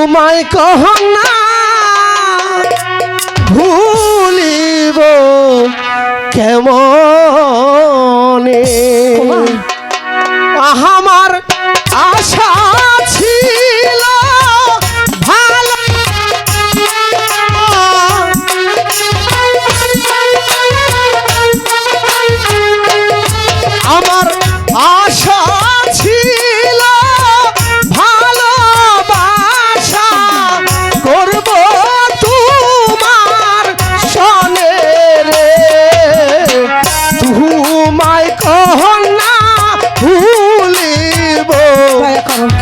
তোমায় কহ না ভুলিব কেমনে? আহামার আশা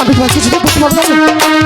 আমি তোমার কিছুতে বুঝতে পারব না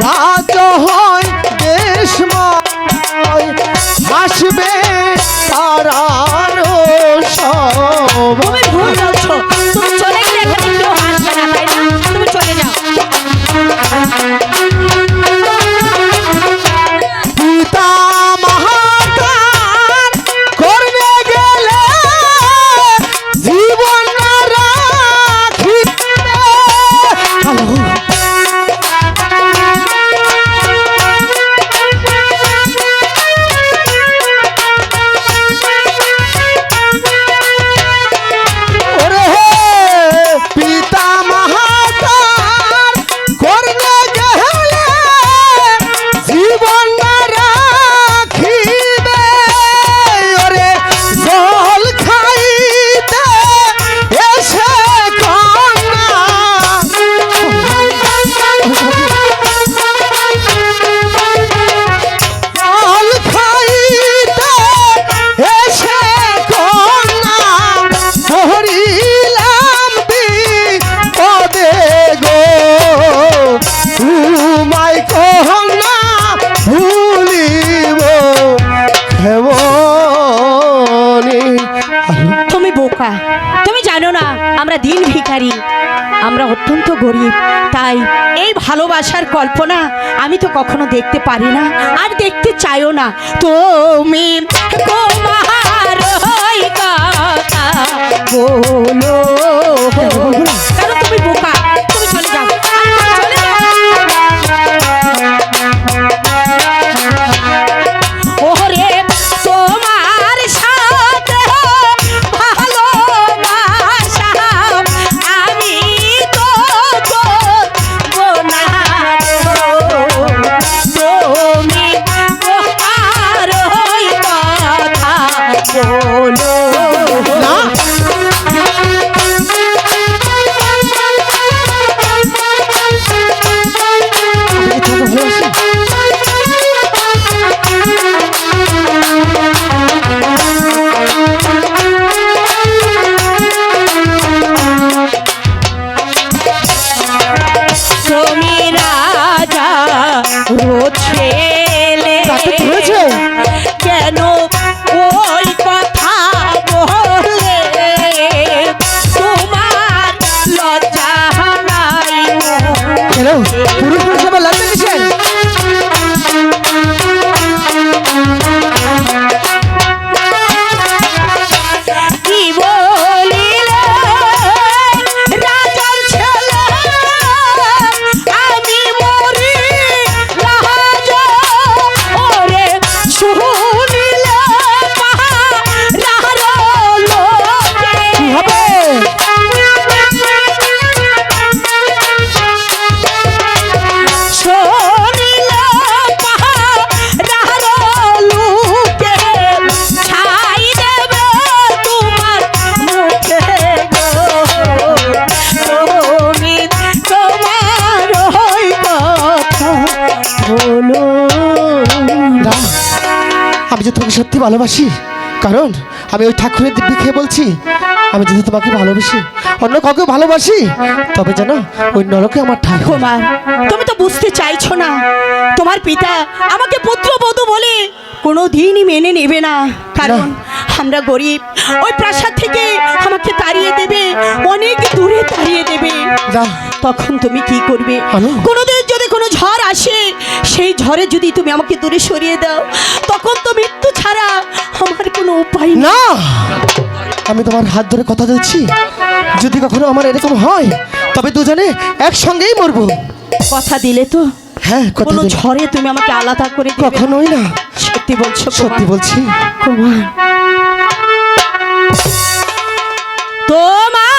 রা তুমি বোকা। তুমি জানো না, আমরা দিন ভিকারি আমরা অত্যন্ত গরিব, তাই এই ভালোবাসার কল্পনা আমি তো কখনো দেখতে পারি না, আর দেখতে চাইও না। তুমি তোমার কথা কেন হলো না আমি যে তোমাকে সত্যি ভালোবাসি কারণ আমি ওই ঠাকুরের দিব্যি বলছি আমি যদি তোমাকে ভালোবাসি অন্য কাউকে ভালোবাসি তবে যেন ওই নরকে আমার ঠাকুর। মা তুমি তো বুঝতে চাইছো না। তোমার পিতা আমাকে পুত্র বধু বলে কোনো দিনই মেনে নেবে না। কারণ আমরা গরিব ওই প্রাসাদ থেকে আমাকে তাড়িয়ে দেবে অনেক তাড়িয়ে দেবে। তখন তুমি কি করবে? কোনোদিন যদি কোনো ঝড় আসে সেই ঝড়ে যদি তুমি আমাকে দূরে সরিয়ে দাও তখন তো মৃত্যু ছাড়া আমার কোনো উপায় না! আমি তোমার হাত ধরে কথা দিচ্ছি যদি কখনো আমার এরকম হয় তবে দুজনে একসঙ্গেই মরবো। কথা দিলে তো হ্যাঁ কোনো ঝড়ে তুমি আমাকে আলাদা করে কখনোই না। সত্যি বলছো সত্যি বলছি। তোমার